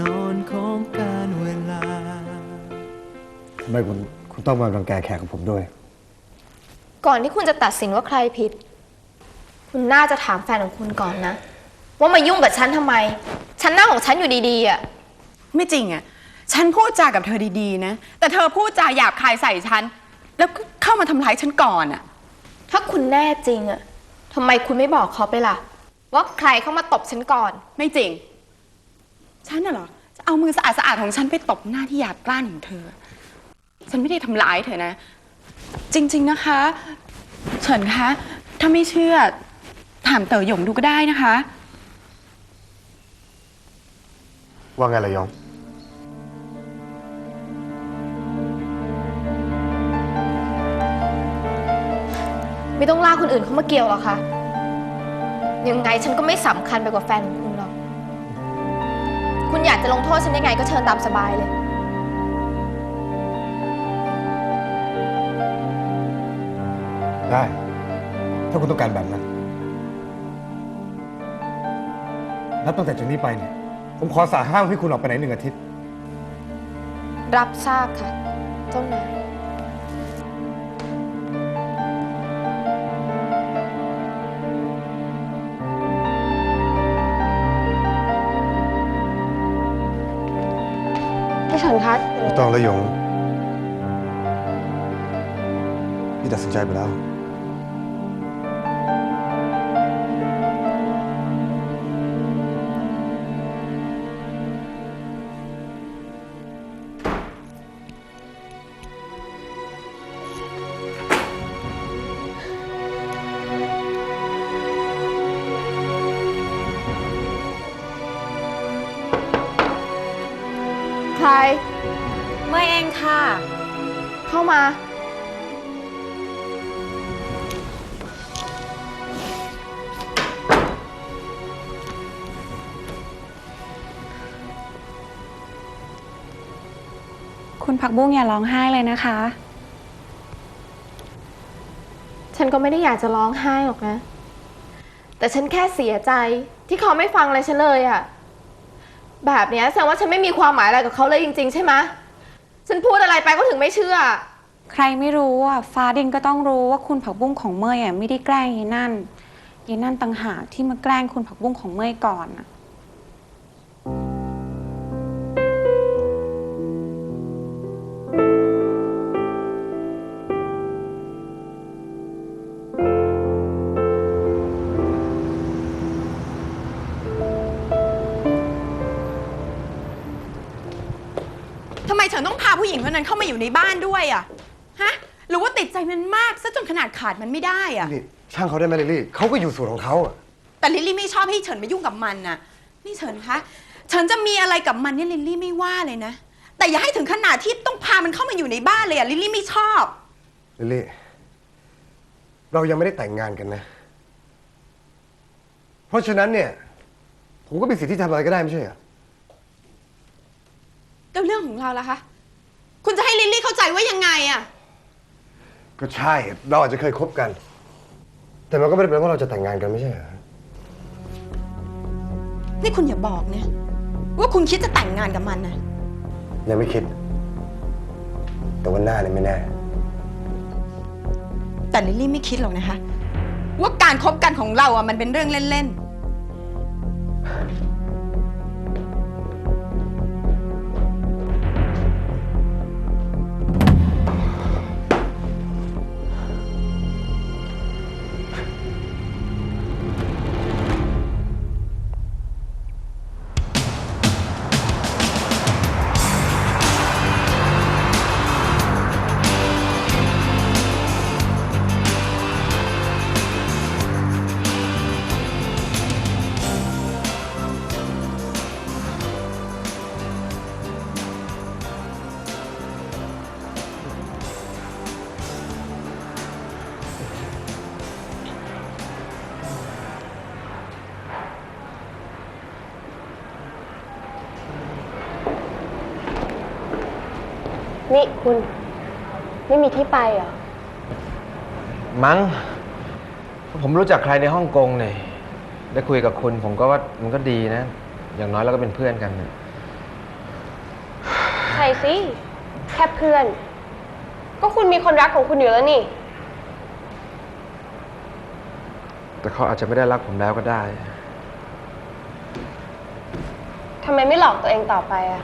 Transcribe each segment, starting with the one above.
นอนของการเวลา ทำไมคุณคุณต้องมารังแกแขกของผมด้วย ก่อนที่คุณจะตัดสินว่าใครผิด คุณน่าจะถามแฟนของคุณก่อนนะ ว่ามายุ่งกับฉันทำไม ฉันหน้าของฉันอยู่ดีๆอะ ไม่จริงอะฉันพูดจากับเธอดีๆนะ แต่เธอพูดจาหยาบคายใส่ฉัน แล้วก็เข้ามาทำร้ายฉันก่อนอะถ้าคุณแน่จริงอะทำไมคุณไม่บอกเขาไปล่ะ ว่าใครเข้ามาตบฉันก่อน ไม่จริง ฉันน่ะเหรอ จะเอามือสะอาดๆของฉันไปตบหน้าที่หยาบกร้านของเธอ ฉันไม่ได้ทำร้ายเธอนะ จริง ๆนะคะ เฉินคะ ถ้าไม่เชื่อ ถามเต๋อหยงดูก็ได้นะคะ ว่าไงล่ะยอง ไม่ต้องลากคนอื่นเข้ามาเกี่ยวหรอกค่ะ ยังไงฉันก็ไม่สำคัญไปกว่าแฟนของ คุณหรอกคุณอยากจะลงโทษฉันยังไงก็เชิญตามสบายเลย ได้ ถ้าคุณต้องการแบบนั้น นับตั้งแต่จากนี้ไปเนี่ย ผมขอสาห้ามให้คุณออกไปไหนหนึ่งอาทิตย์ รับทราบค่ะ เจ้านาย คะไม่ต้องแล้ว หยงพี่ตัดสินใจไปแล้วใครเมื่อเองค่ะ เข้ามา คุณผักบุ้งอย่าร้องไห้เลยนะคะ ฉันก็ไม่ได้อยากจะร้องไห้หรอกนะ แต่ฉันแค่เสียใจที่เขาไม่ฟังอะไรฉันเลยอะแบบเนี้ยแสดงว่าฉันไม่มีความหมายอะไรกับเขาเลยจริง ๆ ใช่ไหม ฉันพูดอะไรไปก็ถึงไม่เชื่อ ใครไม่รู้อะฟ้าดินก็ต้องรู้ว่าคุณผักบุ้งของเมยอะไม่ได้แกล้งยายนั่นยายนั่นต่างหากที่มาแกล้งคุณผักบุ้งของเมยก่อนอะ ทำไมเฉินต้องพาผู้หญิงคนนั้นเข้ามาอยู่ในบ้านด้วยอะฮะ หรือว่าติดใจมันมากซะจนขนาดขาดมันไม่ได้อะนี่ช่างเขาได้ไหมลิลลี่เขาก็อยู่ส่วนของเขาอะแต่ลิลลี่ไม่ชอบให้เฉินมายุ่งกับมันน่ะ นี่เฉินคะ เฉินจะมีอะไรกับมันเนี่ยลิลลี่ไม่ว่าเลยนะ แต่อย่าให้ถึงขนาดที่ต้องพามันเข้ามาอยู่ในบ้านเลยอะลิลลี่ไม่ชอบ ลิลลี่ เรายังไม่ได้แต่งงานกันนะ เพราะฉะนั้นเนี่ย ผมก็มีสิทธิ์ที่ทำอะไรก็ได้ไม่ใช่เหรอ แล้วเรื่องของเราล่ะคะ คุณจะให้ลิลลี่เข้าใจว่ายังไงอะก็ใช่ เราอาจจะเคยคบกัน แต่มันก็ไม่ได้แปลว่าเราจะแต่งงานกันไม่ใช่เหรอ นี่คุณอย่าบอกนะว่าคุณคิดจะแต่งงานกับมันนะยังไม่คิด แต่วันหน้าเนี่ยไม่แน่ แต่ลิลลี่ไม่คิดหรอกนะคะ ว่าการคบกันของเราอะมันเป็นเรื่องเล่น นี่คุณไม่มีที่ไปเหรอ มั้ง ผมรู้จักใครในฮ่องกงเนี่ยได้คุยกับคุณ ผมก็ว่ามันก็ดีนะ อย่างน้อยเราก็เป็นเพื่อนกันน่ะใช่สิ แค่เพื่อน ก็คุณมีคนรักของคุณอยู่แล้วนี่ แต่เขาอาจจะไม่ได้รักผมแล้วก็ได้ ทำไมไม่หลอกตัวเองต่อไปอะ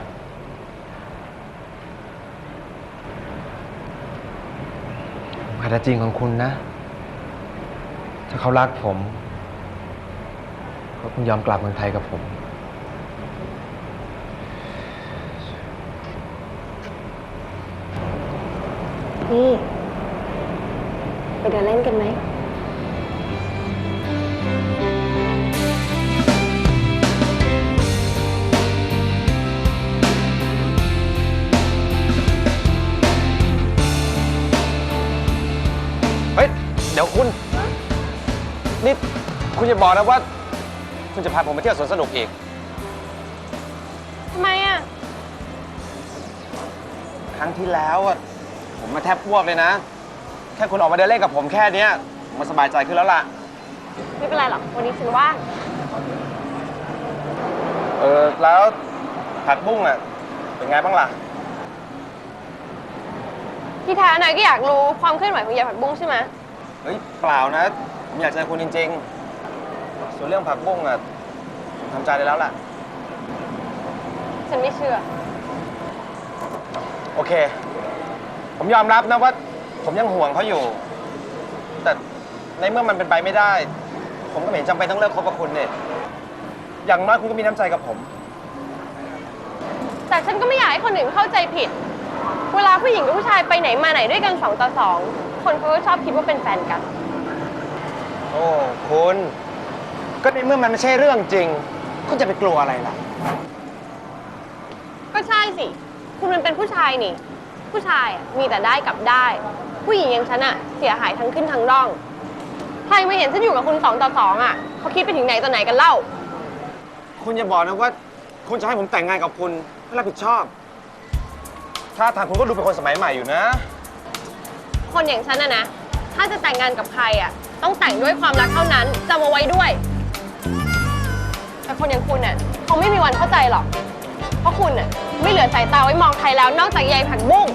ผมอาจจะจริงของคุณนะ ถ้าเขารักผม เขาคงยอมกลับเมืองไทยกับผม นี่ ไปเดินเล่นกันไหม อย่าบอกนะว่า คุณจะพาผมไปเที่ยวสวนสนุกอีก ทำไมอะครั้งที่แล้วอะผมมาแทบพวกเลยนะ แค่คุณออกมาเดินเล่นกับผมแค่เนี้ยผมก็สบายใจขึ้นแล้วล่ะ ไม่เป็นไรหรอก วันนี้ฉันว่าง เออแล้วผักบุ้งอะเป็นไงบ้างล่ะที่แท้นายก็อยากรู้ความเคลื่อนไหวของยายผักบุ้งใช่ไหม เฮ้ยเปล่านะ ผมอยากเจอคุณจริง ๆ ส่วนเรื่องผักบุ้งอะผมทำใจได้แล้วล่ะ ฉันไม่เชื่อ โอเค ผมยอมรับนะว่า ผมยังห่วงเขาอยู่ แต่ในเมื่อมันเป็นไปไม่ได้ ผมก็ไม่เห็นจำเป็นต้องเลิกคบกับคุณเนี่ยอย่างน้อยคุณก็มีน้ำใจกับผม แต่ฉันก็ไม่อยากให้คนอื่นเข้าใจผิด เวลาผู้หญิงกับผู้ชายไปไหนมาไหนด้วยกันสองต่อสองคนเขาก็ชอบคิดว่าเป็นแฟนกัน โอ้ คุณ ก็ในเมื่อมันไม่ใช่เรื่องจริงคุณจะไปกลัวอะไรล่ะ ก็ใช่สิ คุณมันเป็นผู้ชายนี่ ผู้ชายอะมีแต่ได้กับได้ ผู้หญิงอย่างฉันอะเสียหายทั้งขึ้นทั้งร่อง ใครมาเห็นฉันอยู่กับคุณสองต่อสองอะเขาคิดไปถึงไหนต่อไหนกันเล่า คุณอย่าบอกนะว่า คุณจะให้ผมแต่งงานกับคุณไม่รับผิดชอบ ถ้าทางคุณก็ดูเป็นคนสมัยใหม่อยู่นะ คนอย่างฉันอะนะ ถ้าจะแต่งงานกับใครอะต้องแต่งด้วยความรักเท่านั้นจำเอาไว้ด้วยแต่ คนอย่างคุณอะเขาไม่มีวันเข้าใจหรอก เพราะคุณอะไม่เหลือสายตาไว้มองใครแล้วนอกจากยายผักบุ้ง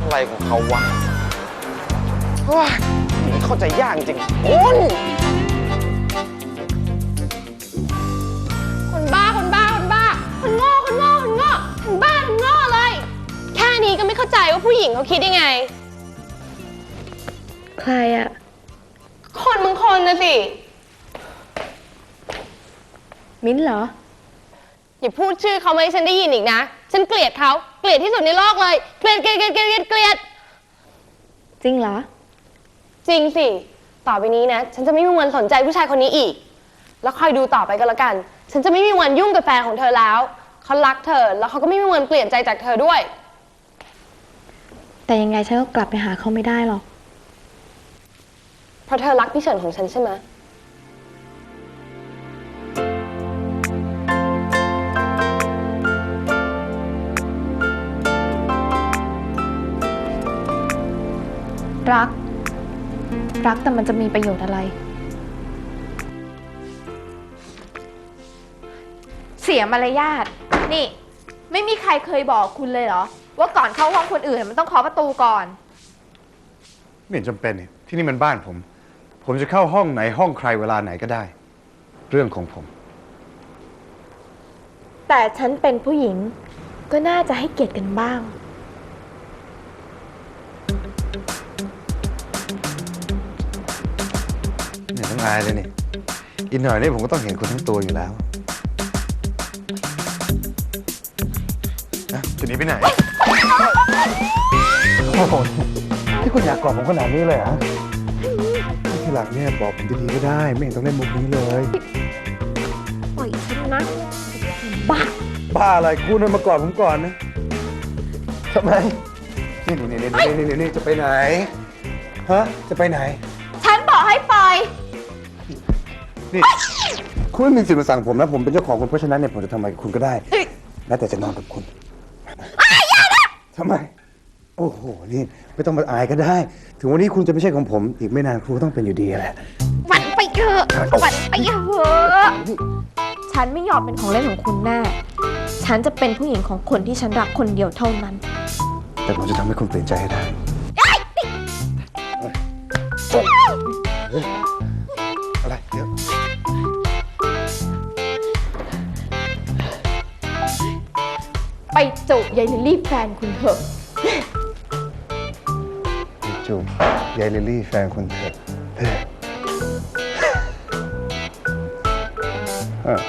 อะไรของเขาวะว้ายเข้าใจยากจริงคุณคนบ้าคนบ้าคนบ้าคนโง่คนโง่คนโง่คนบ้าคนโง่เลย แค่นี้ก็ไม่เข้าใจว่าผู้หญิงเขาคิดยังไง ใครอะคนบางคนนะสิ มิ้นท์เหรอ อย่าพูดชื่อเขามาให้ฉันได้ยินอีกนะ ฉันเกลียดเขาเกลียดที่สุดในโลกเลยเกลียดเกลียดเกลียดเกลียดเกลียดเกลียด จริงเหรอ จริงสิ ต่อไปนี้นะ ฉันจะไม่มีวันสนใจผู้ชายคนนี้อีก แล้วคอยดูต่อไปก็แล้วกัน ฉันจะไม่มีวันยุ่งกับแฟนของเธอแล้ว เขารักเธอ แล้วเขาก็ไม่มีวันเปลี่ยนใจจากเธอด้วย แต่ยังไงฉันก็กลับไปหาเขาไม่ได้หรอก เพราะเธอรักพี่เฉินของฉันใช่ไหม รัก รักแต่มันจะมีประโยชน์อะไร เสียมารยาท นี่ ไม่มีใครเคยบอกคุณเลยเหรอ ว่าก่อนเข้าห้องคนอื่นมันต้องเคาะประตูก่อน ไม่เห็นจำเป็นนี่ที่นี่มันบ้านผม ผมจะเข้าห้องไหนห้องใครเวลาไหนก็ได้ เรื่องของผม แต่ฉันเป็นผู้หญิง ก็น่าจะให้เกียรติกันบ้าง องอายเลยนี่ อีกหน่อยนี่ผมก็ต้องเห็นคุณทั้งตัวอยู่แล้วนะจะหนีไปไหน โอ้โหที่คุณอยากกอดผมขนาดนี้เลยเหรอที่หลังเนี่ยบอกผมดีๆก็ได้ ไม่เห็นต้องเล่นมุกนี้เลย ปล่อยฉันนะ บ้า บ้าอะไรคุณมากอดผมก่อนนะทำไมนี่นี่นี่นี่นี่นี่จะไปไหน ฮะ จะไปไหนฉัน นี่ คุณไม่มีสิทธิ์มาสั่งผมนะ ผมเป็นเจ้าของคุณเพราะฉะนั้นเนี่ยผมจะทำอะไรกับคุณก็ได้แม้แต่จะนอนกับคุณทำไม โอ้โห นี่ไม่ต้องมาอายก็ได้ ถึงวันนี้คุณจะไม่ใช่ของผม อีกไม่นานคุณก็ต้องเป็นอยู่ดีแหละ ฝันไปเถอะฝันไปเถอะฉันไม่ยอมเป็นของเล่นของคุณแน่ฉฉันจะเป็นผู้หญิงของคนที่ฉันรักคนเดียวเท่านั้น แต่ผมจะทำให้คุณเปลี่ยนใจให้ได้ เฮ้ย จูบยายลิลลี่แฟนคุณเถอะ จูบยายลิลลี่แฟนคุณเถอะเออเออ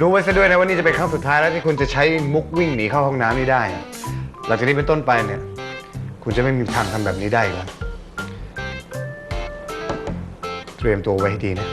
รู้ไว้ซะด้วยนะว่านี่จะเป็นครั้งสุดท้ายแล้วที่คุณจะใช้มุกวิ่งหนีเข้าห้องน้ำนี่ได้อะหลังจากนี้เป็นต้นไปเนี่ย คุณจะไม่มีทางทำแบบนี้ได้อีกแล้ว เตรียมตัวไว้ให้ดีนะ